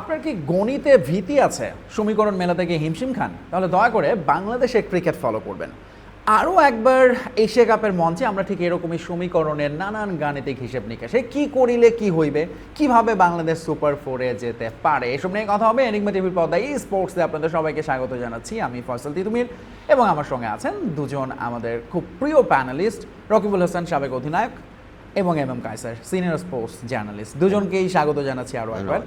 আপনার কি গণিতে ভীতি আছে? সমীকরণ মেলাতে গিয়ে হিমশিম খান? তাহলে দয়া করে বাংলাদেশের ক্রিকেট ফলো করবেন। আরও একবার এশিয়া কাপের মঞ্চে আমরা ঠিক এরকমই সমীকরণের নানান গাণিতিক হিসেব নিকাশে কি করিলে কি হইবে, কীভাবে বাংলাদেশ সুপার ফোরে যেতে পারে, এসব নিয়ে কথা হবে এনিগমা টিভির পর্দায় এই স্পোর্টসে আপনাদের সবাইকে স্বাগত জানাচ্ছি, আমি ফয়সাল তিতুমির এবং আমার সঙ্গে আছেন দুজন আমাদের খুব প্রিয় প্যানেলিস্ট রকিবুল হাসান সাবেক অধিনায়ক এবং M M Kaiser senior sports journalist দুজনকেই স্বাগত জানাচ্ছি আরও একবার।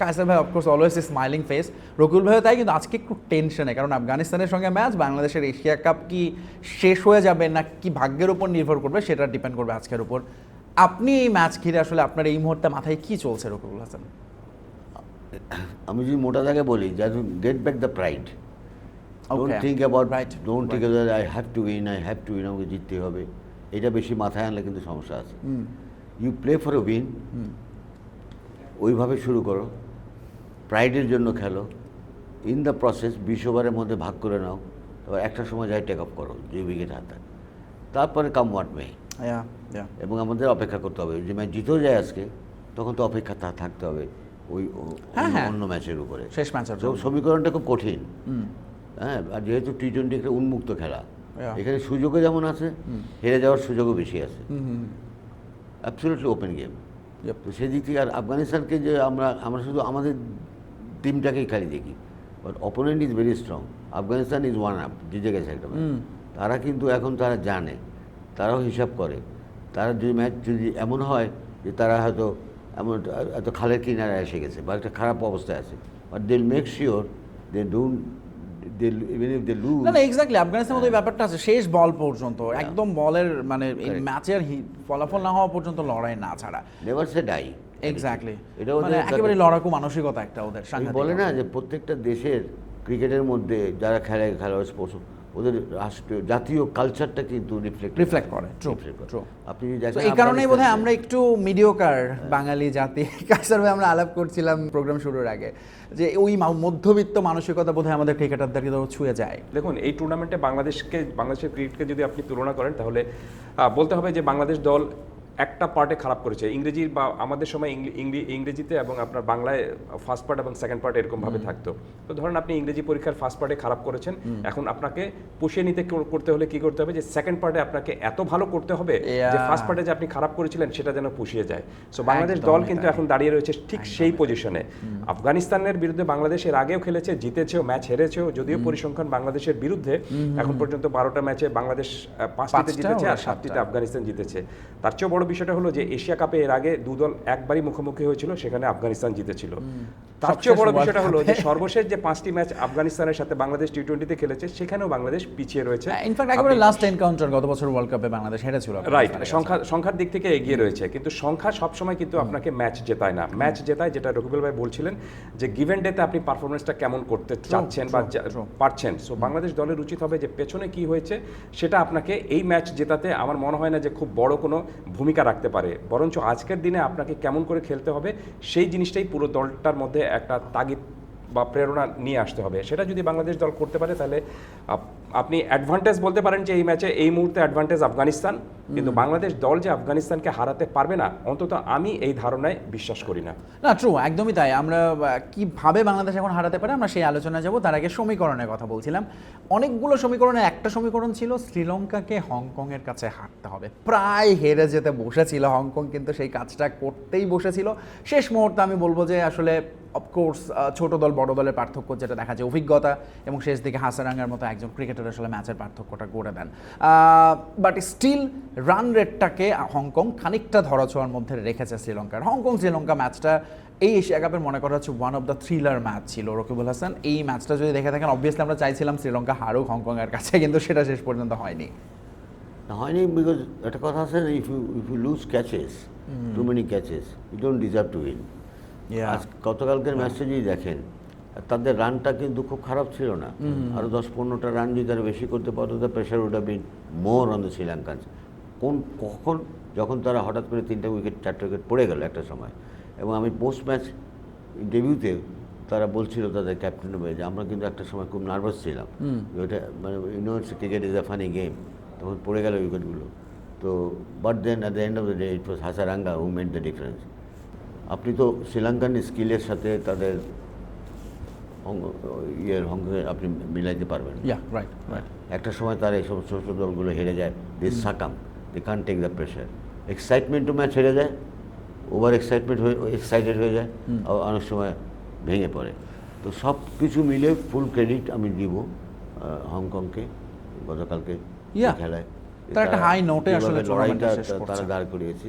কায়সার ভাই of course always smiling face Rakul ভাইও তাই কিন্তু আজকে একটু টেনশনে কারণ আফগানিস্তানের সঙ্গে ম্যাচ বাংলাদেশের এশিয়া কাপ কি শেষ হয়ে যাবে না কি ভাগ্যের উপর নির্ভর করবে সেটা ডিপেন্ড করবে আজকের উপর। আপনি এই ম্যাচ ঘিরে আসলে আপনার এই মুহূর্তে মাথায় কি চলছে রকুল হাসান? আমি যদি মোটা দাগে বলি get back the pride don't. Think about. Don't think I have to win I have to win আমাকে জিততে হবে। এটা বেশি মাথায় আনলে কিন্তু সমস্যা আছে। You play for a win ওইভাবে শুরু করো প্রাইডের জন্য খেলো ইন দ্য প্রসেস বিশ ওভারের মধ্যে ভাগ করে নাও তারপর একটা সময় যাই টেক আপ করো যে উইকেট হাতে তারপরে কাম ওয়াট মে. এবং আমাদের অপেক্ষা করতে হবে যে ম্যাচ জিতেও যায় আজকে তখন তো অপেক্ষা থাকতে হবে ওই হ্যাঁ, অন্য- ম্যাচের উপরে। শেষ জন্য। সমীকরণটা খুব কঠিন। হ্যাঁ আর যেহেতু টি টোয়েন্টি একটা উন্মুক্ত খেলা. এখানে সুযোগও যেমন আছে হেরে যাওয়ার সুযোগও বেশি আছে। Absolutely open game. তো সেদিক থেকে আর আফগানিস্তানকে যে আমরা আমরা শুধু আমাদের টিমটাকেই খালি দেখি but opponent is very strong Afghanistan is one up জিতে গেছে একটা তারা কিন্তু এখন তারা জানে তারাও হিসাব করে। তারা যদি ম্যাচ যদি এমন হয় যে তারা হয়তো এমন এত খালের কিনারে এসে গেছে বা একটা খারাপ অবস্থায় আছে but they make sure they don't না না এক্স্যাক্টলি আফগানিস্তানের মতো ব্যাপারটা আছে। শেষ বল পর্যন্ত একদম বলের মানে এই. ম্যাচের ফলাফল না হওয়া পর্যন্ত লড়াই না ছাড়া। নেভার সে ডাই এক্স্যাক্টলি এটা মানে ওদের একেবারে লড়াকু মানসিকতা একটা ওদের বলে না যে প্রত্যেকটা দেশের ক্রিকেটের মধ্যে যারা খেলে খেলোয়াড় স্পোর্টস ওদের রাষ্ট্রীয় জাতীয় কালচারটা কিন্তু রিফ্লেক্ট রিফ্লেক্ট করে. আপনি যদি দেখেন এই কারণেই বোধহয় আমরা একটু মিডিওকার বাঙালি জাতি। কালচার আমরা আলাপ করছিলাম প্রোগ্রাম শুরুর আগে যে ওই মা- মধ্যবিত্ত মানসিকতা বোধহয় আমাদের ক্রিকেটারদেরকে কিন্তু ছুঁয়ে যায়। দেখুন এই টুর্নামেন্টে বাংলাদেশকে বাংলাদেশের ক্রিকেটকে যদি আপনি তুলনা করেন তাহলে বলতে হবে যে বাংলাদেশ দল একটা পার্টে খারাপ করেছে। ইংরেজি বা আমাদের সময় ইংরেজিতে এবং আপনার বাংলায় ফার্স্ট পার্ট এবং সেকেন্ড পার্ট এরকম ভাবে থাকতো। তো ধরেন আপনি ইংরেজি পরীক্ষার ফার্স্ট পার্টে খারাপ করেছেন এখন আপনাকে পুষিয়ে নিতে করতে হলে কি করতে হবে যে সেকেন্ড পার্টে আপনাকে এত ভালো করতে হবে যে ফার্স্ট পার্টে যে আপনি খারাপ করেছিলেন সেটা যেন পুষিয়ে যায়। সো বাংলাদেশ দল কিন্তু এখন দাঁড়িয়ে রয়েছে ঠিক সেই পজিশনে আফগানিস্তানের বিরুদ্ধে বাংলাদেশ এর আগেও খেলেছে জিতেছেও ম্যাচ হেরেছেও যদিও পরিসংখ্যান বাংলাদেশের বিরুদ্ধে এখন পর্যন্ত বারোটা ম্যাচে বাংলাদেশ পাঁচটিতে জিতেছে আর সাতটিতে আফগানিস্তান জিতেছে। তার চেয়েও বড় বিষয়টা হলো যে এশিয়া কাপে এর আগে দুদল একবারই মুখোমুখি হয়েছিল সেখানে আফগানিস্তান জিতেছিল। চেয়েও বড় বিষয়টা হলো যে সর্বশেষ যে পাঁচটি ম্যাচ আফগানিস্তানের সাথে বাংলাদেশ টি টোয়েন্টিতে খেলেছে সেখানেও বাংলাদেশ পিছিয়ে রয়েছে। ইনফ্যাক্ট একেবারে লাস্ট এনকাউন্টার গত বছর ওয়ার্ল্ড কাপে বাংলাদেশ হেরেছিল রাইট সংখ্যা সংখ্যার দিক থেকে এগিয়ে রয়েছে কিন্তু সংখ্যা সবসময় কিন্তু আপনাকে ম্যাচ জেতায় না। ম্যাচ জেতায় যেটা রকিবুল ভাই বলছিলেন যে গিভেন ডেতে আপনি পারফরমেন্সটা কেমন করতে চাচ্ছেন বা. পারছেন। সো বাংলাদেশ দলের উচিত হবে যে পেছনে কি হয়েছে সেটা আপনাকে এই ম্যাচ জেতাতে আমার মনে হয় না যে খুব বড় কোনো ভূমিকা রাখতে পারে। বরঞ্চ আজকের দিনে আপনাকে কেমন করে খেলতে হবে সেই জিনিসটাই পুরো দলটার মধ্যে একটা তাগিদ বা প্রেরণা নিয়ে আসতে হবে। সেটা যদি বাংলাদেশ দল করতে পারে তাহলে আপনি অ্যাডভান্টেজ বলতে পারেন যে এই ম্যাচে এই মুহূর্তে অ্যাডভান্টেজ আফগানিস্তান। কিন্তু বাংলাদেশ দল যে আফগানিস্তানকে হারাতে পারবে না অন্তত আমি এই ধারণায় বিশ্বাস করি না। না ট্রু একদমই তাই। আমরা কীভাবে বাংলাদেশ এখন হারাতে পারে আমরা সেই আলোচনায় যাব। তার আগে সমীকরণের কথা বলছিলাম। অনেকগুলো সমীকরণের একটা সমীকরণ ছিল শ্রীলঙ্কাকে হংকংয়ের কাছে হারতে হবে। প্রায় হেরে যেতে বসেছিল হংকং কিন্তু সেই কাজটা করতেই বসেছিল। শেষ মুহূর্তে আমি বলব যে আসলে অফকোর্স ছোট দল বড় দলের পার্থক্য যেটা দেখা যায় অভিজ্ঞতা এবং শেষ দিকে হাসারাঙ্গার মতো একজন ক্রিকেটার আসলে ম্যাচের পার্থক্যটা করে দেন। বাট স্টিল রান রেটটাকে হংকং খানিকটা ধরাছোঁয়ার মধ্যে রেখেছে শ্রীলঙ্কার। হংকং শ্রীলঙ্কা ম্যাচটা এই এশিয়া কাপের মনে করা হচ্ছে one of the thriller match ছিল রকিবুল হাসান। এই ম্যাচটা যদি দেখে থাকেন অবভিয়াসলি আমরা চাইছিলাম শ্রীলঙ্কা হারুক হংকংয়ের কাছে কিন্তু সেটা শেষ পর্যন্ত হয়নি। হয়নি বিকজ একটা কথা আছে if you if you lose catches too many catches you don't deserve to win. আজ গতকালকের ম্যাচটা যদি দেখেন তাদের রানটা কিন্তু খুব খারাপ ছিল না। আরও দশ পনেরোটা রান যদি তারা বেশি করতে পারতো the pressure would been more on the Sri Lankan কোন কখন যখন তারা হঠাৎ করে তিনটা উইকেট চারটে উইকেট পড়ে গেল একটা সময় এবং আমি পোস্ট ম্যাচ ডেবিউতে তারা বলছিল তাদের ক্যাপ্টেন হয়ে যে আমরা কিন্তু একটা সময় খুব নার্ভাস ছিলাম। যে ওটা মানে you know cricket is a funny game তখন পড়ে গেল উইকেটগুলো তো but then at the end of the day it was Hasaranga who made the difference আপনি তো শ্রীলঙ্কান স্কিলের সাথে তাদের ইয়ের অঙ্গে আপনি মিলাইতে পারবেন। রাইট রাইট একটা সময় তারা এই সমস্ত ছোট দলগুলো হেরে যায় they succumb they can take the pressure এক্সাইটমেন্টও match হেরে যায় ওভার এক্সাইটমেন্ট হয়ে এক্সাইটেড হয়ে যায় আবার অনেক সময় ভেঙে পড়ে। তো সব কিছু মিলে ফুল ক্রেডিট আমি দিব হংকংকে গতকালকে. খেলায়। তারা একটা হাই নোটে আসলে। তারা দাঁড় করিয়েছে।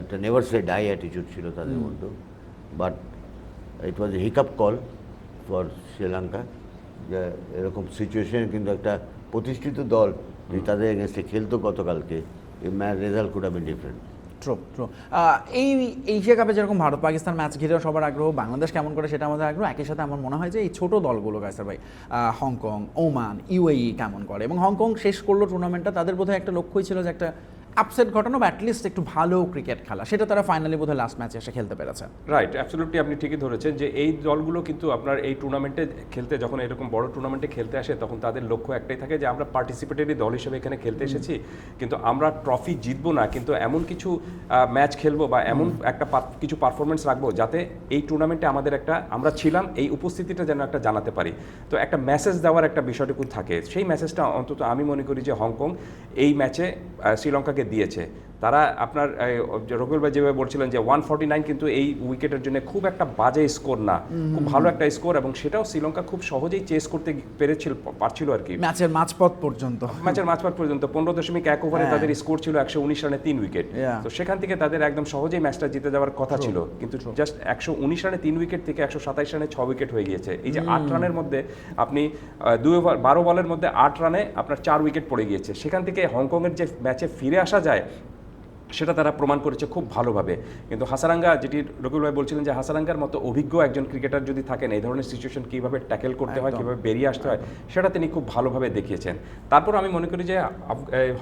একটা নেভার সে ডাই অ্যাটিচিউড ছিল তাদের মধ্যে। But it was a hiccup call for Sri Lanka যে এরকম সিচুয়েশন কিন্তু একটা প্রতিষ্ঠিত দল যদি তাদের এগেনস্টে খেলতো গতকালকে এই match result could be different true true এই এশিয়া কাপে যেরকম ভারত পাকিস্তান ম্যাচ ঘিরে সবার আগ্রহ বাংলাদেশ কেমন করে সেটা আমাদের আগ্রহ একই সাথে আমার মনে হয় যে এই ছোট দলগুলো গাইসার ভাই হংকং ওমান ইউএই কেমন করে? এবং হংকং শেষ করল টুর্নামেন্টটা তাদের বোধহয় একটা লক্ষ্যই ছিল যে একটা আপসেট ঘটানো বা অ্যাটলিস্ট একটু ভালো ক্রিকেট খেলা। সেটা তারা ফাইনালি বোধহয় লাস্ট ম্যাচে এসে খেলতে পেরেছে। রাইট অ্যাবসলিউটলি আপনি ঠিকই ধরেছেন যে এই দলগুলো কিন্তু আপনার এই টুর্নামেন্টে খেলতে যখন এরকম বড় টুর্নামেন্টে খেলতে আসে তখন তাদের লক্ষ্য একটাই থাকে যে আমরা পার্টিসিপেটরি দল হিসেবে এখানে খেলতে এসেছি। কিন্তু আমরা ট্রফি জিতবো না কিন্তু এমন কিছু ম্যাচ খেলব বা এমন একটা কিছু পারফরমেন্স রাখব যাতে এই টুর্নামেন্টে আমাদের একটা আমরা ছিলাম এই উপস্থিতিটা যেন একটা জানাতে পারি। তো একটা মেসেজ দেওয়ার একটা বিষয়টুকু থাকে। সেই মেসেজটা অন্তত আমি মনে করি যে হংকং এই ম্যাচে শ্রীলঙ্কাকে দিয়েছে। তারা আপনার রবিউল ভাই যেভাবে বলছিলেন যে ওয়ান ফর্টি নাইন কিন্তু এই উইকেটের জন্য খুব একটা বাজে স্কোর না। খুব ভালো একটা স্কোর এবং সেটাও শ্রীলঙ্কা খুব সহজেই চেস করতে পেরেছিল পারছিল আর কি। ম্যাচের মাঝপথ পর্যন্ত। ম্যাচের মাঝপথ পর্যন্ত পনেরো দশমিক এক ওভারে হ্যাঁ। তাদের স্কোর ছিল একশো উনিশ রানে তিন উইকেট তো সেখান থেকে তাদের একদম সহজেই ম্যাচটা জিতে যাওয়ার কথা ছিল। কিন্তু জাস্ট একশো উনিশ রানে তিন উইকেট থেকে একশো সাতাইশ রানে ছ উইকেট হয়ে গিয়েছে। এই যে আট রানের মধ্যে আপনি দুই ওভার বারো বলের মধ্যে আট রানে আপনার চার উইকেট পড়ে গিয়েছে। সেখান থেকে হংকংয়ের যে ম্যাচে ফিরে আসা যায় সেটা তারা প্রমাণ করেছে খুব ভালোভাবে। কিন্তু হাসারাঙ্গা যেটি রকুল ভাই বলছিলেন যে হাসারাঙ্গার মতো অভিজ্ঞ একজন ক্রিকেটার যদি থাকেন এই ধরনের সিচুয়েশন কীভাবে ট্যাকেল করতে হয় কীভাবে বেরিয়ে আসতে হয় সেটা তিনি খুব ভালোভাবে দেখিয়েছেন। তারপর আমি মনে করি যে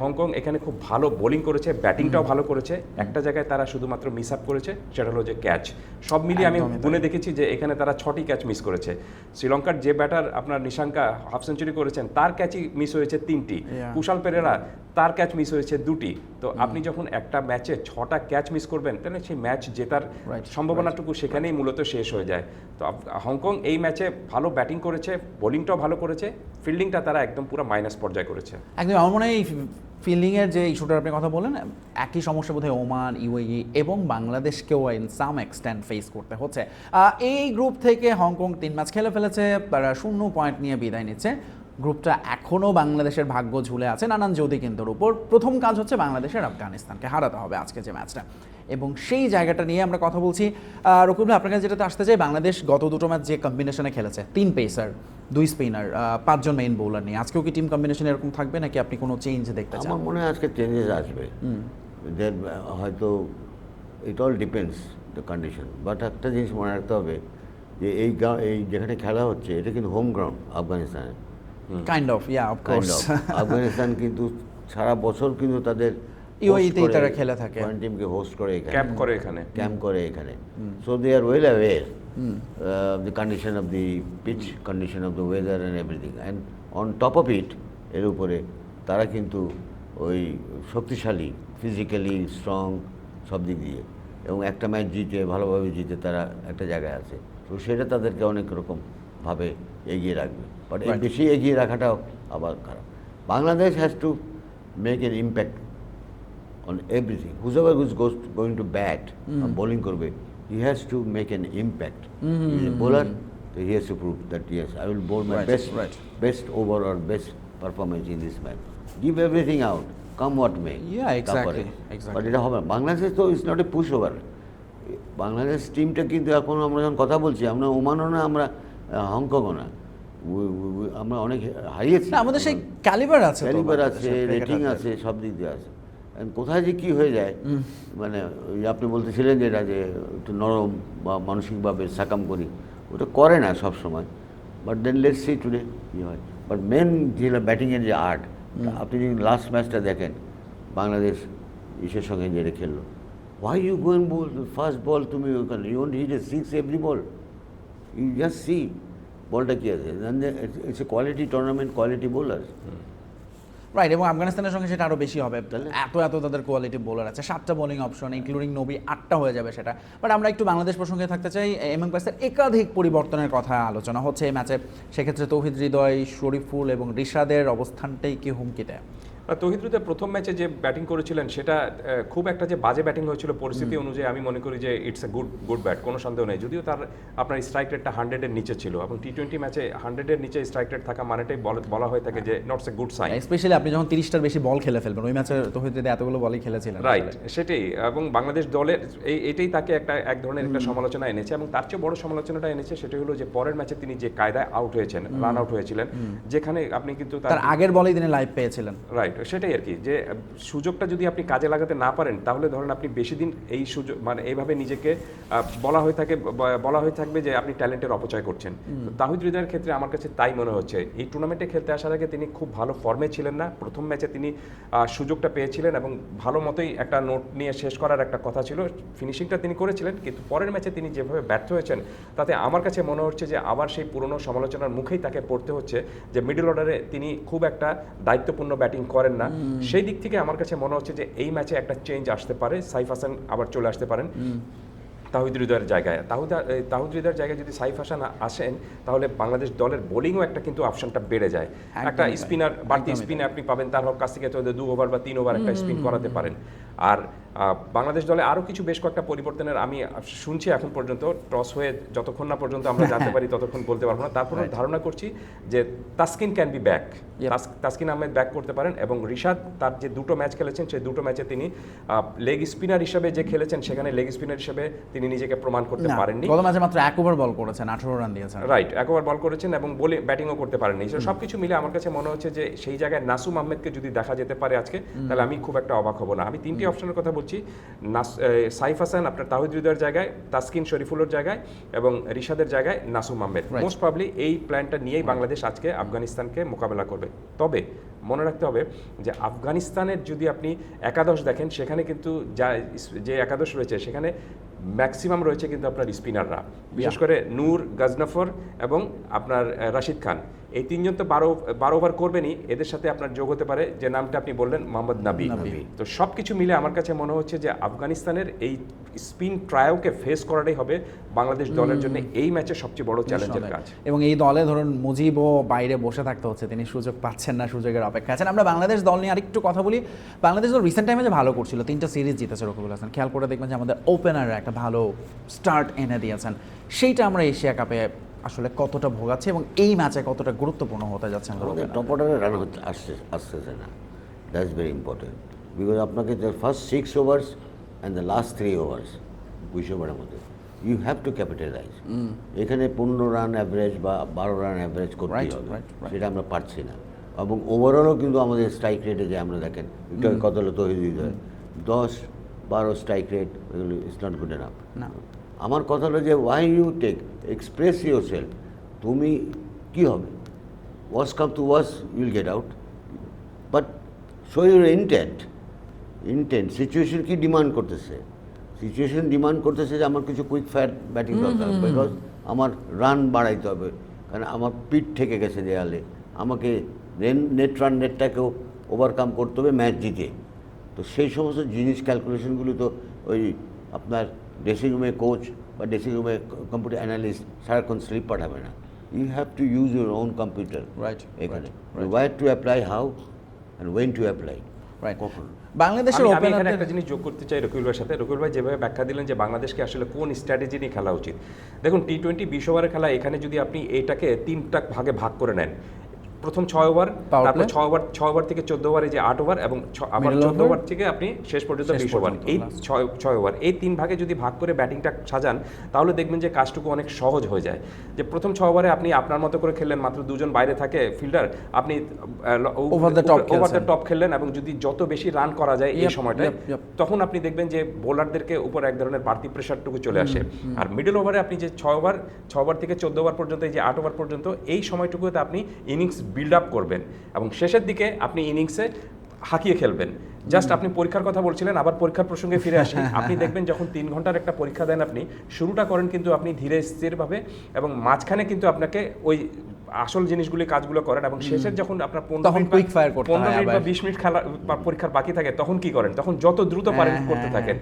হংকং এখানে খুব ভালো বোলিং করেছে ব্যাটিংটাও ভালো করেছে। একটা জায়গায় তারা শুধুমাত্র মিস আপ করেছে সেটা হলো যে ক্যাচ সব মিলিয়ে আমি গুনে দেখেছি যে এখানে তারা ছটি ক্যাচ মিস করেছে। শ্রীলঙ্কার যে ব্যাটার আপনার নিশাঙ্কা হাফ সেঞ্চুরি করেছেন তার ক্যাচই মিস হয়েছে তিনটি। কুশাল পেরেরা তার ক্যাচ মিস হয়েছে দুটি। তো আপনি যখন একটা ম্যাচে ছটা ক্যাচ মিস করবেন তাহলে সেই ম্যাচ জেতার সম্ভাবনাটুকু সেখানেই মূলত শেষ হয়ে যায়। তো হংকং এই ম্যাচে ভালো ব্যাটিং করেছে বোলিংটাও ভালো করেছে ফিল্ডিংটা তারা একদম পুরো মাইনাস পর্যায়ে করেছে। একদম আমার মনে হয় এই ফিল্ডিংয়ের যে ইস্যুটার আপনি কথা বলেন একই সমস্যা বোধহয় ওমান ইউএই এবং বাংলাদেশকেও ইন সাম এক্সটেন্ট ফেস করতে হচ্ছে। এই গ্রুপ থেকে হংকং তিন ম্যাচ খেলে ফেলেছে তারা শূন্য পয়েন্ট নিয়ে বিদায় নিচ্ছে। গ্রুপটা এখনও বাংলাদেশের ভাগ্য ঝুলে আছে নানান যদি কিন্তুর উপর। প্রথম কাজ হচ্ছে বাংলাদেশের আফগানিস্তানকে হারাতে হবে আজকে যে ম্যাচটা। এবং সেই জায়গাটা নিয়ে আমরা কথা বলছি। ভাই আপনার কাছে যেটাতে আসতে চাই বাংলাদেশ গত দুটো ম্যাচ যে কম্বিনেশনে খেলেছে তিন পেসার দুই স্পিনার পাঁচজন মেইন বোলার নিয়ে। আজকেও কি টিম কম্বিনেশন এরকম থাকবে নাকি আপনি কোনো চেঞ্জ দেখতে চান? আমার মনে হয় আজকে চেঞ্জেস আসবে। দের হয়তো it all depends the condition but একটা জিনিস মনে রাখতে হবে যে এই এই যেখানে খেলা হচ্ছে এটা কিন্তু হোম গ্রাউন্ড আফগানিস্তানে kind of yeah of course Afghanistan কিন্তু সারা বছর কিন্তু তাদের UAE তেই তারা খেলে থাকে। ওয়ান টিমকে হোস্ট করে এখানে। ক্যাম্প করে এখানে। ক্যাম্প করে এখানে। So they are well aware the condition of the pitch, condition of the weather and everything. And on top of it, এর উপরে তারা কিন্তু ওই শক্তিশালী ফিজিক্যালি স্ট্রং সব দিক দিয়ে। এবং একটা ম্যাচ জিতে ভালোভাবে জিতে তারা একটা জায়গায় আছে। তো সেটা তাদেরকে অনেক রকম ভাবে এগিয়ে রাখবে। বাট এই বেশি এগিয়ে রাখাটাও আবার খারাপ। Bangladesh has to make an impact on everything whose ever whose goes going to bat bowling করবে he has to make an impact bowler he has to prove that yes I will bowl my best best over all best performance in this match give everything out come what may but এটা হবে বাংলাদেশ তো it's not a pushover Bangladesh টিমটা কিন্তু এখন আমরা যখন কথা বলছি আমরা ওমানও না আমরা হংকংও না। আমরা অনেক হারিয়েছি না আমাদের সেই ক্যালিবার আছে ক্যালিবার আছে রেটিং আছে। সব দিক দিয়ে আছে। কোথায় যে কী হয়ে যায় মানে ওই আপনি বলতেছিলেন যেটা যে একটু নরম বা মানসিকভাবে সাকাম করি ওটা করে না সব সময়। But then let's see today কী হয়। বাট মেন যেটা ব্যাটিংয়ের যে আর্ট আপনি যদি লাস্ট ম্যাচটা দেখেন বাংলাদেশ ইসের সঙ্গে যেটা খেললো why you going ball first ball তুমি ওখানে you won't hit a six every ball you just see বলটা কী আছে? It's a quality tournament quality bowler right এবং আফগানিস্তানের সঙ্গে সেটা আরও বেশি হবে? এত এত তাদের কোয়ালিটি বোলার আছে। সাতটা বোলিং অপশন ইনক্লুডিং নবী আটটা হয়ে যাবে সেটা। বাট আমরা একটু বাংলাদেশ প্রসঙ্গে থাকতে চাই। এম এম পাসের একাধিক পরিবর্তনের কথা আলোচনা হচ্ছে এই ম্যাচে সেক্ষেত্রে তৌহিদ হৃদয় শরীফুল এবং রিশাদের অবস্থানটাই কি হুমকিতে? আর তহিদ হৃদয় প্রথম ম্যাচে যে ব্যাটিং করেছিলেন সেটা খুব একটা যে বাজে ব্যাটিং হয়েছিল পরিস্থিতি অনুযায়ী আমি মনে করি যে it's a good good bat কোনো সন্দেহ নেই। যদিও তার আপনার স্ট্রাইক রেটটা হান্ড্রেডের নিচে ছিল এবং টি টোয়েন্টি ম্যাচে হান্ড্রেডের নিচে স্ট্রাইক রেট থাকা মানেটাই বলা- হয়ে থাকে যে নটস এ গুড সাইন স্পেশালি আপনি যখন তিরিশটার বেশি বল খেলে ফেলবেন ওই ম্যাচে তৌহিদ এতগুলো বলই খেলেছিলেন। রাইট সেটাই। এবং বাংলাদেশ দলের এই এটাই তাকে একটা এক ধরনের একটা সমালোচনা এনেছে এবং তার চেয়ে বড় সমালোচনাটা এনেছে সেটা হলো যে পরের ম্যাচে তিনি যে কায়দায় আউট হয়েছেন রান আউট হয়েছিলেন যেখানে আপনি কিন্তু তার তার আগের বলেই তিনি লাইভ পেয়েছিলেন। রাইট সেটাই আর কি যে সুযোগটা যদি আপনি কাজে লাগাতে না পারেন তাহলে ধরেন আপনি বেশি দিন এই সুযোগ মানে এইভাবে নিজেকে বলা হয়ে থাকে বলা হয়ে থাকবে যে আপনি ট্যালেন্টের অপচয় করছেন। তাহিদ হৃদয়ের ক্ষেত্রে আমার কাছে তাই মনে হচ্ছে এই টুর্নামেন্টে খেলতে আসার আগে তিনি খুব ভালো ফর্মে ছিলেন না। প্রথম ম্যাচে তিনি সুযোগটা পেয়েছিলেন এবং ভালো মতোই একটা নোট নিয়ে শেষ করার একটা কথা ছিল। ফিনিশিংটা তিনি করেছিলেন কিন্তু পরের ম্যাচে তিনি যেভাবে ব্যর্থ হয়েছেন তাতে আমার কাছে মনে হচ্ছে যে আবার সেই পুরনো সমালোচনার মুখেই তাকে পড়তে হচ্ছে যে মিডল অর্ডারে তিনি খুব একটা দায়িত্বপূর্ণ ব্যাটিং করেন না। সেই দিক থেকে আমার কাছে মনে হচ্ছে যে এই ম্যাচে একটা চেঞ্জ আসতে পারে। সাইফ হাসান আবার চলে আসতে পারেন। তাহিদ হৃদয়ের জায়গায়। তাহিদ তাহিদ হৃদয়ের জায়গায় যদি সাইফ হাসান আসেন তাহলে বাংলাদেশ দলের বোলিংও একটা কিন্তু অপশনটা বেড়ে যায়। একটা স্পিনার বাড়তি স্পিনে আপনি পাবেন তার কাছ থেকে তো দু ওভার বা তিন ওভার একটা স্পিন করাতে পারেন। আর বাংলাদেশ দলে আরও কিছু বেশ কয়েকটা পরিবর্তনের আমি শুনছি এখন পর্যন্ত টস হয়ে যতক্ষণ না পর্যন্ত আমরা জানতে পারি ততক্ষণ বলতে পারব না। তারপরে. ধারণা করছি যে Taskin can be back. Taskin Ahmed back করতে পারেন এবং রিশাদ তার যে দুটো ম্যাচ খেলেছেন সেই দুটো ম্যাচে তিনি লেগ স্পিনার হিসেবে যে খেলেছেন সেখানে লেগ স্পিনার হিসেবে তিনি নিজেকে প্রমাণ করতে পারেননি। গত ম্যাচে মাত্র এক ওভার বল করেছেন আঠারো রান দিয়েছেন। রাইট একবার বল করেছেন এবং বলে ব্যাটিংও করতে পারেননি। সব কিছু মিলে আমার কাছে মনে হচ্ছে যে সেই জায়গায় নাসুম আহমেদকে যদি দেখা যেতে পারে আজকে তাহলে আমি খুব একটা অবাক হব না। আমি তিনটি অপশনের কথা বলছি। সাইফ হাসান আপনার তাহিদ হৃদয়ের জায়গায় তাসকিন শরীফুলের জায়গায় এবং রিশাদের জায়গায় নাসুম আহমেদ। মোস্ট প্রবলি এই প্ল্যানটা নিয়েই বাংলাদেশ আজকে আফগানিস্তানকে মোকাবেলা করবে। তবে মনে রাখতে হবে যে আফগানিস্তানের যদি আপনি একাদশ দেখেন সেখানে কিন্তু যা যে একাদশ রয়েছে সেখানে ম্যাক্সিমাম রয়েছে কিন্তু আপনার স্পিনাররা বিশেষ করে নূর গাজনাফর এবং আপনার রাশিদ খান। এই তিনজন তো বারো বারো ওভার করবেনই। এদের সাথে আপনার যোগ হতে পারে। যে নামটা আপনি বললেন মোহাম্মদ নাবি। তো সব কিছু মিলে আমার কাছে মনে হচ্ছে যে আফগানিস্তানের এই স্পিন ট্রায়োকে ফেস করাটাই হবে বাংলাদেশ দলের জন্য এই ম্যাচে সবচেয়ে বড় চ্যালেঞ্জের কাজ। এবং এই দলে ধরুন মুজিবও বাইরে বসে থাকতে হচ্ছে। তিনি সুযোগ পাচ্ছেন না সুযোগের অপেক্ষা আছেন। আমরা বাংলাদেশ দল নিয়ে আরেকটু কথা বলি। বাংলাদেশ দল রিসেন্ট টাইমে যে ভালো করছিল তিনটা সিরিজ জিতেছে রকিবুল হাসান। খেয়াল করে দেখবেন যে আমাদের ওপেনাররা একটা ভালো স্টার্ট এনে দিয়েছেন। সেইটা আমরা এশিয়া কাপে আসলে কতটা ভোগাচ্ছে এবং এই ম্যাচে কতটা গুরুত্বপূর্ণ হতে যাচ্ছে আমাদের? টপ অর্ডারে রান হচ্ছে আসছে আসতেছে না। দ্যাটস ভেরি ইম্পর্টেন্ট বিকজ আপনাকে the first six overs and the last three overs কুড়ি ওভারের মধ্যে ইউ হ্যাভ টু ক্যাপিটালাইজ এখানে পনেরো রান অ্যাভারেজ বা বারো রান অ্যাভারেজ করতেই Right, হবে. সেটা আমরা পারছি না। এবং ওভারঅলও কিন্তু আমাদের স্ট্রাইক রেটে যে আমরা দেখেন কত হলো তৈরি দিতে হয় দশ বারো strike rate it's not good enough না। আমার কথাটা যে why you take express your self কি হবে? Was come to was you'll get out but show your intent intent situation কি ডিমান্ড করতেছে? সিচুয়েশন ডিমান্ড করতেছে যে আমার কিছু কুইক ফায়ার ব্যাটিং দরকার। বিকজ আমার রান বাড়াইতে হবে। কারণ আমার পিঠ থেকে গেছে দেয়ালে আমাকে নেট রান নেটটাকেও ওভারকাম করতে হবে ম্যাচ জিতে। তো সেই সমস্ত জিনিস ক্যালকুলেশনগুলো তো ওই আপনার ড্রেসিং রুমে কোচ বা ড্রেসিং রুমে কম্পিউটার অ্যানালিস্ট সারাক্ষণ স্লিপ পাঠাবে না you have to use your own computer Right, এখানে. Where to apply how and when to apply right কখন বাংলাদেশের আমি- আমি এখানে একটা জিনিস যোগ করতে চাই রকিউল ভাইয়ের সাথে। রকিউল ভাই যেভাবে ব্যাখ্যা দিলেন যে বাংলাদেশকে আসলে কোন স্ট্র্যাটেজি নিয়ে খেলা উচিত। দেখুন টি টোয়েন্টি বিশ ওভারের খেলা এখানে যদি আপনি এটাকে তিনটা ভাগে ভাগ করে নেন প্রথম ছয় ওভার তারপর ছয় ওভার ছয় ওভার থেকে চোদ্দ ওভারে যে আট ওভার এবং আবার চোদ্দ ওভার থেকে আপনি শেষ পর্যন্ত বিশ ওভার। এই ছয় ছয় ওভার এই তিন ভাগে যদি ভাগ করে ব্যাটিংটা সাজান তাহলে দেখবেন যে কাজটুকু অনেক সহজ হয়ে যায়। যে প্রথম ছয় ওভারে আপনি আপনার মতো করে খেললেন মাত্র দুজন বাইরে থাকে ফিল্ডার আপনি ওভার দ্য টপ খেললেন এবং যদি যত বেশি রান করা যায় এই সময়টায়. তখন আপনি দেখবেন যে বোলারদেরকে উপর এক ধরনের বাড়তি প্রেশারটুকু চলে আসে। আর মিডল ওভারে আপনি যে ছয় ওভার ছয় ওভার থেকে চোদ্দ ওভার পর্যন্ত এই যে আট ওভার পর্যন্ত এই সময়টুকুতে আপনি ইনিংস বিল্ড আপ করবেন এবং শেষের দিকে আপনি ইনিংসে হাঁকিয়ে খেলবেন। জাস্ট আপনি পরীক্ষার কথা বলছিলেন আবার পরীক্ষার প্রসঙ্গে ফিরে আসি। আপনি দেখবেন যখন তিন ঘণ্টার একটা পরীক্ষা দেন আপনি শুরুটা করেন কিন্তু আপনি ধীরে স্থিরভাবে এবং মাঝখানে কিন্তু আপনাকে ওই আসল জিনিসগুলি কাজগুলো করেন এবং শেষের যখন আপনার পনেরো তখন মিনিট বা- করতে পনেরো মিনিট বা বিশ মিনিট খেলা পরীক্ষার বাকি থাকে তখন কি করেন? তখন যত দ্রুত পারেন হ্যাঁ, করতে হ্যাঁ, থাকেন।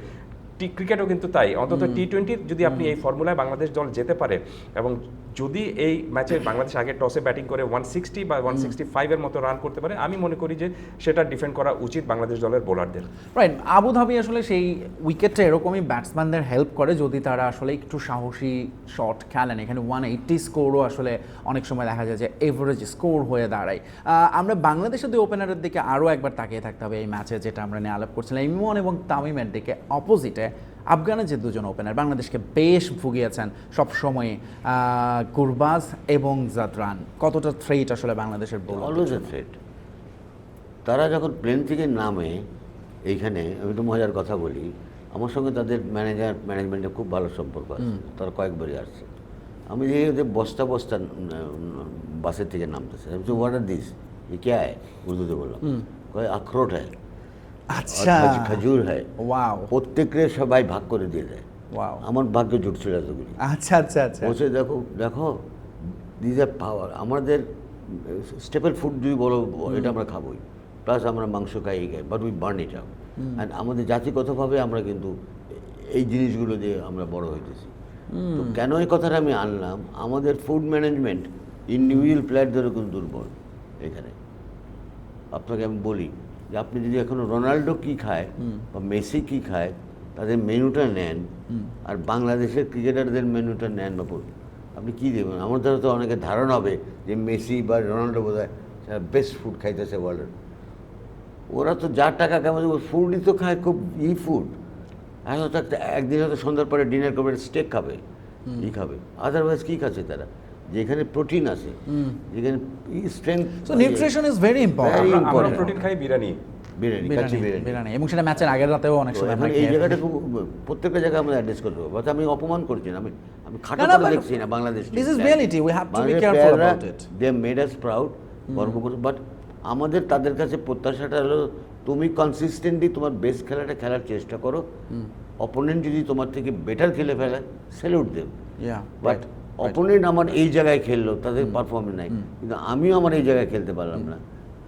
টি ক্রিকেটও কিন্তু তাই। অন্তত টি টোয়েন্টির যদি আপনি এই ফর্মুলায় বাংলাদেশ দল যেতে পারে এবং যদি এই ম্যাচে বাংলাদেশ আগে টসে ব্যাটিং করে ওয়ান সিক্সটি বা ওয়ান সিক্সটি ফাইভের মতো রান করতে পারে আমি মনে করি যে সেটা ডিফেন্ড করা উচিত বাংলাদেশ দলের বোলারদের রাইট আবুধাবি আসলে সেই উইকেটটা এরকমই ব্যাটসম্যানদের হেল্প করে যদি তারা আসলে একটু সাহসী শট খেলেন। এখানে ওয়ান এইট্টি স্কোরও আসলে অনেক সময় দেখা যায় যে এভারেজ স্কোর হয়ে দাঁড়ায়। আমরা বাংলাদেশের দুই ওপেনারের দিকে আরও একবার তাকিয়ে থাকতে হবে এই ম্যাচে যেটা আমরা নিয়ে আলাপ করছিলাম। ইমন এবং তামিমের দিকে অপোজিটে আফগানের যে দুজন ওপেনার বাংলাদেশকে বেশ ভুগিয়েছেন সবসময় গুরবাজ এবং জাদরান কতটা থ্রেট আসলে বাংলাদেশের বল অলওয়েজ এ থ্রেট তারা যখন প্লেন থেকে নামে এইখানে আমি একটু মজার কথা বলি আমার সঙ্গে তাদের ম্যানেজার ম্যানেজমেন্টের খুব ভালো সম্পর্ক আছে তারা কয়েকবারই আসছে আমি যে ওদের বস্তা বস্তা উম, বাসের থেকে নামতেছে আমি হোয়াট আর দিস ये क्या है উর্দুতে বললাম কয় আখরোট হ্যায় আর আচ্ছা। খাজ- খাজুর হ্যায় ওয়াও। প্রত্যেককে সবাই ভাগ করে দিয়ে দেয়। ওয়াও। আমার ভাগ্য জুটছিল এতগুলি। আচ্ছা আচ্ছা আচ্ছা। বসে দেখো দেখো দিজ আর পাওয়ার আমাদের স্টেপল ফুড যদি বলো এটা আমরা খাবোই। প্লাস আমরা মাংস খাই খাই but we burn it up and আমাদের জাতিগতভাবে আমরা কিন্তু এই জিনিসগুলো দিয়ে আমরা বড় হইতেছি। তো কেন এই কথাটা আমি আনলাম? আমাদের ফুড ম্যানেজমেন্ট ইন্ডিভিজুয়াল প্লেয়ারদেরও কিন্তু দুর্বল এখানে। আপনাকে আমি বলি যে আপনি যদি এখনও রোনাল্ডো কি খায় বা মেসি কি খায় তাদের মেনুটা নেন আর বাংলাদেশের ক্রিকেটারদের মেনুটা নেন বা বলুন আপনি কী দেবেন আমার দ্বারা তো অনেকে ধারণা হবে যে মেসি বা রোনাল্ডো বোধ হয় বেস্ট ফুড খাইতেছে ওয়ার্ল্ডের ওরা তো যার টাকা কামাই ফুডই তো খায় খুব ই ফুড এখন তো একদিন হয়তো সন্ধ্যার পরে ডিনার করবে স্টেক খাবে ই খাবে। আদারওয়াইজ কী খাচ্ছে তারা? যেখানে প্রোটিন আছে যেখানে strength so nutrition is very important আমরা- প্রোটিন খাই বিরিয়ানি। বিরিয়ানি কাচ্চি বিরিয়ানি। বিরিয়ানি। বিরিয়ানি এবং সেটা ম্যাচের আগের রাতেও অনেক সময় আমরা এই জায়গাটা খুব প্রত্যেকটা জায়গায় আমরা অ্যাড্রেস করতে পারব। অর্থাৎ আমি অপমান করছি না আমি আমি খাটো করে দেখছি না Bangladesh this is reality. We have to be careful about it. They made us proud গর্ব করে বাট আমাদের তাদের কাছে প্রত্যাশাটা হলো তুমি কনসিস্টেন্টলি তোমার বেস্ট খেলাটা খেলার চেষ্টা করো। অপোনেন্ট যদি তোমার থেকে বেটার খেলে ফেলে স্যালুট দেব বাট. অপোনেন্ট আমার এই জায়গায় খেললো তাদের পারফরমেন্স নাই। কিন্তু আমিও আমার এই জায়গায় খেলতে পারলাম না।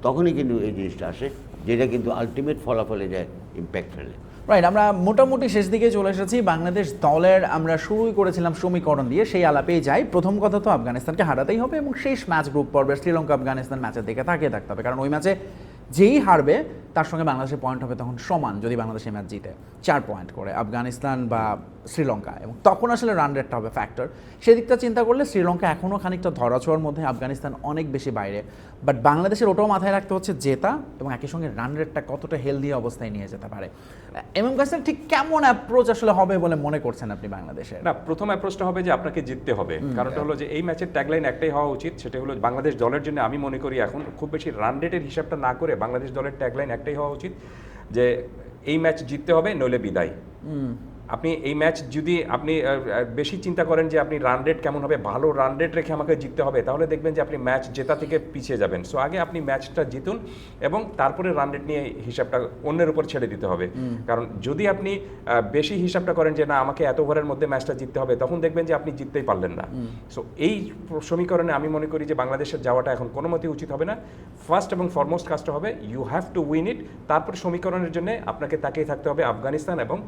তখনই কিন্তু এই জিনিসটা আসে যেটা কিন্তু আলটিমেট ফলাফলে যায় ইম্প্যাক্ট ফেলে। রাইট আমরা মোটামুটি শেষ দিকে চলে এসেছি। বাংলাদেশ দলের আমরা শুরুই করেছিলাম সমীকরণ দিয়ে সেই আলাপেই যাই। প্রথম কথা তো আফগানিস্তানকে হারাতেই হবে এবং শেষ ম্যাচ গ্রুপ পর্বে শ্রীলঙ্কা আফগানিস্তান ম্যাচের দিকে তাকিয়ে থাকতে হবে। কারণ ওই ম্যাচে যেই হারবে তার সঙ্গে বাংলাদেশের পয়েন্ট হবে তখন সমান যদি বাংলাদেশ এই ম্যাচ জিতে। চার পয়েন্ট করে আফগানিস্তান বা শ্রীলঙ্কা। এবং তখন আসলে রান রেটটা হবে ফ্যাক্টর সেদিকটা চিন্তা করলে শ্রীলঙ্কা এখনও খানিকটা ধরাছোঁয়ার মধ্যে আফগানিস্তান অনেক বেশি বাইরে। বাট বাংলাদেশের ওটাও মাথায় রাখতে হচ্ছে জেতা এবং একই সঙ্গে রান রেটটা কতটা হেলদি অবস্থায় নিয়ে যেতে পারে। এমএম কাসের ঠিক কেমন অ্যাপ্রোচ আসলে হবে বলে মনে করছেন আপনি বাংলাদেশের? না প্রথম অ্যাপ্রোচটা হবে যে আপনাকে জিততে হবে। কারণটা হলো যে এই ম্যাচের ট্যাগলাইন একটাই হওয়া উচিত সেটা হলো বাংলাদেশ দলের জন্য আমি মনে করি এখন খুব বেশি রান রেটের হিসাবটা না করে বাংলাদেশ দলের ট্যাগলাইন একটাই হওয়া উচিত যে এই ম্যাচ জিততে হবে নইলে বিদায়। আপনি এই ম্যাচ যদি আপনি বেশি চিন্তা করেন যে আপনি রান রেট কেমন হবে ভালো রান রেট রেখে আমাকে জিততে হবে তাহলে দেখবেন যে আপনি ম্যাচ জেতা থেকে পিছিয়ে যাবেন। সো আগে আপনি ম্যাচটা জিতুন এবং তারপরে রান রেট নিয়ে হিসাবটা অন্যের উপর ছেড়ে দিতে হবে। কারণ যদি আপনি বেশি হিসাবটা করেন যে না আমাকে এত ওভারের মধ্যে ম্যাচটা জিততে হবে তখন দেখবেন যে আপনি জিততেই পারলেন না। সো এই সমীকরণে আমি মনে করি যে বাংলাদেশের যাওয়াটা এখন কোনো মতেই উচিত হবে না। ফার্স্ট এবং ফরমোস্ট কাজটা হবে you have to win it তারপর সমীকরণের জন্য আপনাকে তাকিয়ে থাকতে হবে আফগানিস্তান এবং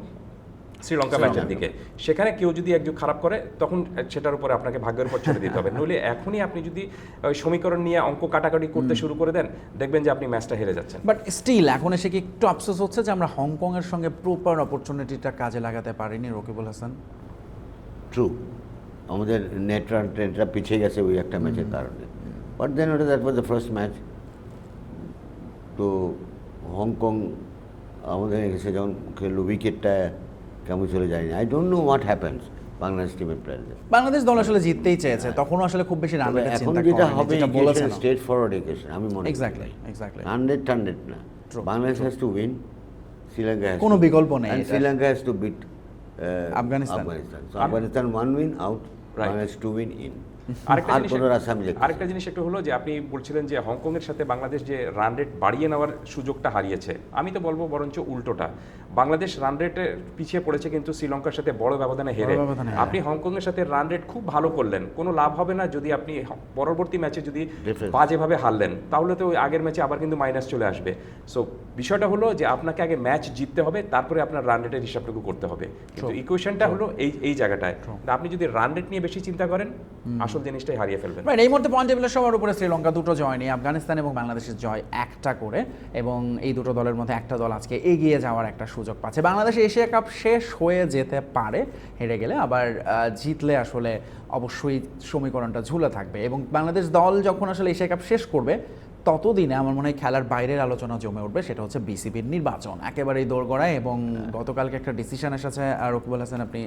শ্রীলঙ্কা ম্যাচের দিকে। সেখানে কেউ যদি একজন খারাপ করে তখন সেটার উপরে আপনাকে ভাগ্যের উপর ছেড়ে দিতে হবে। নইলে এখনই আপনি যদি ওই সমীকরণ নিয়ে অঙ্ক কাটাকাটি করতে শুরু করে দেন দেখবেন যে আপনি ম্যাচটা হেরে যাচ্ছেন। বাট স্টিল এখন এসে কি একটু আফসোস হচ্ছে যে আমরা হংকংয়ের সঙ্গে প্রপার অপরচুনিটিটা কাজে লাগাতে পারিনি রকিবুল হাসান? ট্রু আমাদের নেট রান ট্রেনটা পিছিয়ে গেছে ওই একটা ম্যাচের কারণে। বাট দেন ওটা that was the first match তো হংকং আমাদের এসে যখন খেললো উইকেটটা কেমন চলে যায়নি I don't know what happens Bangladesh টিমের প্লেয়ারদের বাংলাদেশ দল আসলে জিততেই চেয়েছে তখনও আসলে খুব বেশি রান রেটের এখন চিন্তা যেটা হবে স্টেট ফরওয়ার্ড এডুকেশন আমি মনে Exactly, exactly. হান্ড্রেড হান্ড্রেড না। True, Bangladesh has to win Sri Lanka has কোনো বিকল্প নেই and Sri Lanka has to beat Afghanistan. Afghanistan. Afghanistan one win out Bangladesh to win in আরেকটা জিনিস একটু হলো যে আপনি বলছিলেন যে হংকংয়ের সাথে বাংলাদেশ যে রান রেট বাড়িয়ে নেওয়ার সুযোগটা হারিয়েছে। আমি তো বলব বরঞ্চ উল্টোটা। বাংলাদেশ রান রেটে পিছিয়ে পড়েছে কিন্তু শ্রীলঙ্কার সাথে বড় ব্যবধানে হেরে। আপনি হংকংয়ের সাথে রান রেট খুব ভালো করলেন। কোনো লাভ হবে না যদি আপনি পরবর্তী ম্যাচে যদি. বাজেভাবে হারলেন। তাহলে তো ওই আগের ম্যাচে আবার কিন্তু মাইনাস চলে আসবে। সো বিষয়টা হলো যে আপনাকে আগে ম্যাচ জিততে হবে তারপরে আপনার রান রেটের হিসাবটুকু করতে হবে। কিন্তু ইকুয়েশনটা হলো এই এই জায়গাটায়। আপনি যদি রান রেট নিয়ে বেশি চিন্তা করেন আসল জিনিসটাই হারিয়ে ফেলবেন। রাইট এই মুহূর্তে পয়েন্ট টেবিলের সবার উপরে শ্রীলঙ্কা দুটো জয় নিয়ে আফগানিস্তান এবং বাংলাদেশের জয় একটা করে। এবং এই দুটো দলের মধ্যে একটা দল আজকে এগিয়ে যাওয়ার একটা সুযোগ পাচ্ছে। বাংলাদেশ এশিয়া কাপ শেষ হয়ে যেতে পারে, হেরে গেলে আবার জিতলে আসলে অবশ্যই সমীকরণটা ঝুলে থাকবে। এবং বাংলাদেশ দল যখন আসলে এশিয়া কাপ শেষ করবে ততদিনে আমার মনে হয় খেলার বাইরের আলোচনা জমে উঠবে সেটা হচ্ছে বিসিবির নির্বাচন। একেবারেই দোরগড়ায় এবং গতকালকে একটা ডিসিশন এসেছে আর রকিবুল হাসান আপনি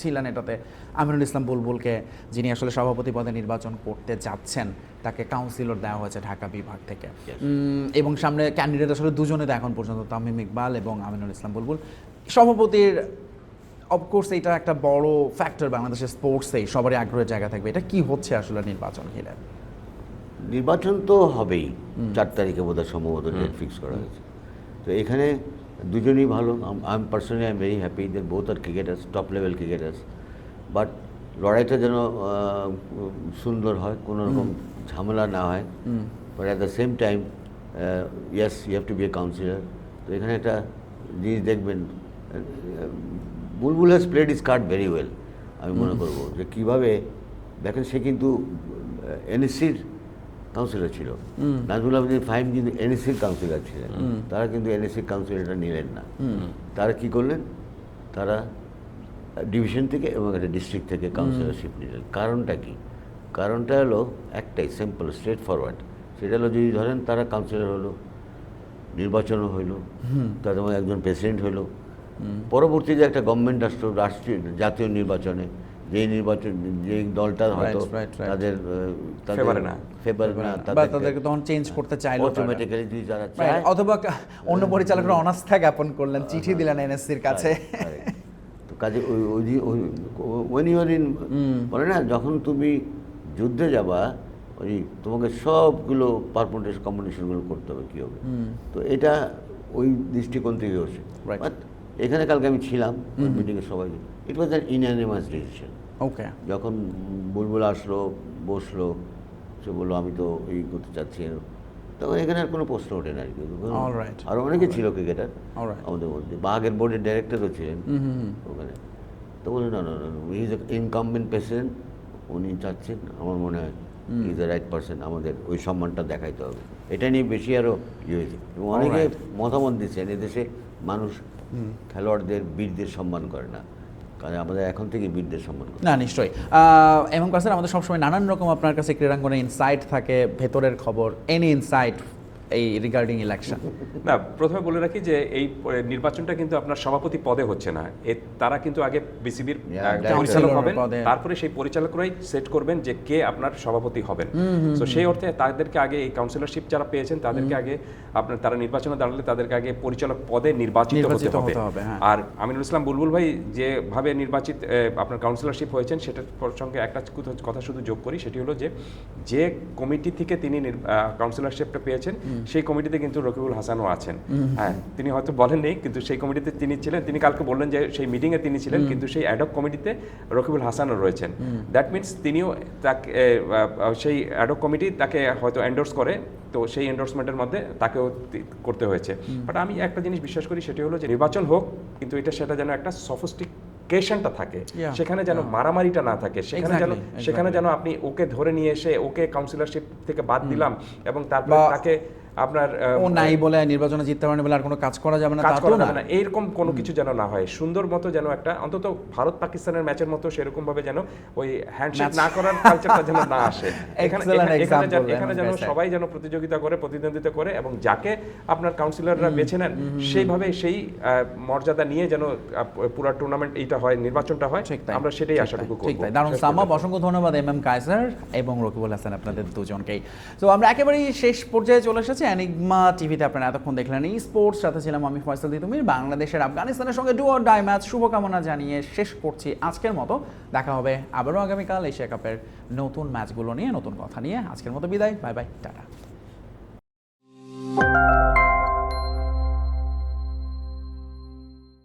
ছিলেন এটাতে। আমিরুল ইসলাম বুলবুলকে যিনি আসলে সভাপতি পদে নির্বাচন করতে যাচ্ছেন তাকে কাউন্সিলর দেওয়া হয়েছে ঢাকা বিভাগ থেকে। এবং সামনে ক্যান্ডিডেট আসলে দুজনে তো এখন পর্যন্ত তামিম ইকবাল এবং আমিনুল ইসলাম বুলবুল। সভাপতির অফকোর্স এটা একটা বড় ফ্যাক্টর বাংলাদেশের স্পোর্টসেই সবারই আগ্রহের জায়গা থাকবে। এটা কি হচ্ছে আসলে নির্বাচন ঘিরে? নির্বাচন তো হবেই। চার তারিখে বোধহয় সম্ভবত ডেট ফিক্স করা হয়েছে। তো এখানে দুজনই ভালো। I am personally I am very happy যে both are cricketers top level cricketers but লড়াইটা যেন সুন্দর হয় কোনো রকম ঝামেলা না হয়। But at the same time yes you have to be a counsellor তো এখানে একটা জিনিস দেখবেন Bulbul has played his card very well আমি মনে করব যে কীভাবে দেখেন সে কিন্তু এনএসসির কাউন্সিলর ছিল। নাজমুল আহমেদ ফাহিম কিন্তু এনএসসির কাউন্সিলর ছিলেন। তারা কিন্তু এনএসসির কাউন্সিলরটা নিলেন না। তারা কি করলেন? তারা ডিভিশন থেকে এবং একটা ডিস্ট্রিক্ট থেকে কাউন্সিলরশিপ নিলেন। কারণটা কি? কারণটা হলো একটাই সিম্পল স্ট্রেট ফরওয়ার্ড সেটা হলো যদি ধরেন তারা কাউন্সিলর হলো নির্বাচনও হইল তাদের মধ্যে একজন প্রেসিডেন্ট হইল। পরবর্তীতে একটা গভর্নমেন্ট রাষ্ট্র রাষ্ট্রীয় জাতীয় নির্বাচনে। যেই নির্বাচন যেই দলটা হয়তো. তাদের তাদের না। ফেভার না বা তাদেরকে তখন চেঞ্জ করতে চাইলো অটোমেটিক্যালি যদি যারা চায়। অথবা অন্য পরিচালকরা অনাস্থা জ্ঞাপন করলেন চিঠি দিলেন এনএসসির কাছে। তো কাজে ওই যে- ওয়েন ইউর ইন বলে না যখন তুমি যুদ্ধে যাবা ওই তোমাকে সবগুলো পারপোর্টেশন কম্বিনেশনগুলো করতে হবে কী হবে? তো এটা ওই দৃষ্টিকোণ থেকে হচ্ছে। এখানে কালকে আমি ছিলাম মিটিংয়ে সবাই ইট ওয়াজ অ্যান ইনঅ্যানিমাস ডিসিশন ওকে যখন বুলবুল আসলো বসল সে বলল আমি তো এই করতে চাচ্ছি তখন এখানে আর কোনো প্রশ্ন ওঠে না আর কি আরও অনেকে ছিল ক্রিকেটার আমাদের মধ্যে। বাঘের বোর্ডের ডাইরেক্টরও ছিলেন ওখানে। তো বলে না না না ইজ ইনকামবেন্ট প্রেসিডেন্ট উনি চাচ্ছেন আমার মনে হয় ইজ দ্য রাইট পার্সন আমাদের ওই সম্মানটা দেখাইতে হবে। এটা নিয়ে বেশি আরও ইয়ে হয়েছে। এবং অনেকে মতামত দিচ্ছেন এদেশে মানুষ খেলোয়াড়দের বীরদের সম্মান করে না। কারণ আমাদের এখন থেকে বীরদের সম্মান করে না নিশ্চয়ই। কাছে আমাদের সবসময় নানান রকম আপনার কাছে ক্রীড়াঙ্গনে ইনসাইট থাকে ভেতরের খবর এনি ইনসাইট এই রিগার্ডিং ইলেকশন না প্রথমে বলে রাখি যে এই নির্বাচনটা কিন্তু আপনার সভাপতি পদে হচ্ছে না। এ তারা কিন্তু আগে বিসিবির পরিচালক হবেন তারপরে সেই পরিচালকরাই সেট করবেন যে কে আপনার সভাপতি হবেন। তো সেই অর্থে তাদেরকে আগে এই কাউন্সিলরশিপ যারা পেয়েছেন তাদেরকে আগে আপনার তারা নির্বাচনে দাঁড়ালে তাদেরকে আগে পরিচালক পদে নির্বাচিত হতে হবে। হ্যাঁ। আর আমিনুল ইসলাম বুলবুল ভাই যেভাবে নির্বাচিত আপনার কাউন্সিলরশিপ হয়েছেন সেটার সঙ্গে একটা কথা- শুধু যোগ করি সেটি হলো যে যে কমিটি থেকে তিনি কাউন্সিলরশিপটা পেয়েছেন সেই কমিটিতে কিন্তু রকিবুল হাসানও আছেন। হ্যাঁ তিনি হয়তো বলেননি কিন্তু সেই কমিটিতে তিনি ছিলেন। তিনি কালকে বললেন যে সেই মিটিংয়ে তিনি ছিলেন কিন্তু সেই অ্যাডক কমিটিতে রকিবুল হাসানও রয়েছেন। দ্যাট মিনস তিনিও তাকে সেই অ্যাডক কমিটি তাকে হয়তো এন্ডোর্স করে তো সেই এন্ডোর্সমেন্টের মধ্যে তাকেও করতে হয়েছে। বাট আমি একটা জিনিস বিশ্বাস করি সেটি হলো যে নির্বাচন হোক কিন্তু এটা সেটা যেন একটা সফিস্টিকেশনটা থাকে। সেখানে যেন মারামারিটা না থাকে। সেখানে যেন সেখানে যেন আপনি ওকে ধরে নিয়ে এসে ওকে কাউন্সিলরশিপ থেকে বাদ দিলাম এবং তারপর তাকে আপনার ও নাই বলে নির্বাচনে জিততে পারেনি বলে আর কোনো কাজ করা যাবে না কাজ করা যাবে না। এইরকম কোনো কিছু যেন না হয়। সুন্দর মতো যেন একটা অন্তত ভারত পাকিস্তানের ম্যাচের মতো সেরকম ভাবে যেন ওই হ্যান্ডশেক না করার কালচারটা যেন না আসে। এখানে এখানে- যেন-. সবাই যেন প্রতিযোগিতা করে প্রতিদ্বন্দ্বিতা করে এবং যাকে আপনার কাউন্সিলররা বেছে নেন সেইভাবে সেই মর্যাদা নিয়ে যেন পুরো টুর্নামেন্ট এইটা হয় নির্বাচনটা হয় আমরা সেটাই আশাটুকু তাই, ঠিক করব। তাই। দারুণ সামাব অসংখ্য ধন্যবাদ এম এম কায়সার এবং রকিবুল হাসান আপনাদের দুজনকেই। তো আমরা একেবারেই শেষ পর্যায়ে চলে এসেছি। অ্যানিগমা টিভিতে আপনারা এতক্ষণ দেখলেন এই স্পোর্টস সাথে ছিলাম আমি ফয়সাল দিতুমির। বাংলাদেশের, আফগানিস্তানের সঙ্গে ডু অর ডাই ম্যাচ শুভকামনা জানিয়ে শেষ করছি আজকের মতো। দেখা হবে আবারও আগামীকাল এশিয়া কাপের নতুন ম্যাচগুলো নিয়ে, নতুন কথা নিয়ে। আজকের মতো বিদায় বাই বাই টাটা।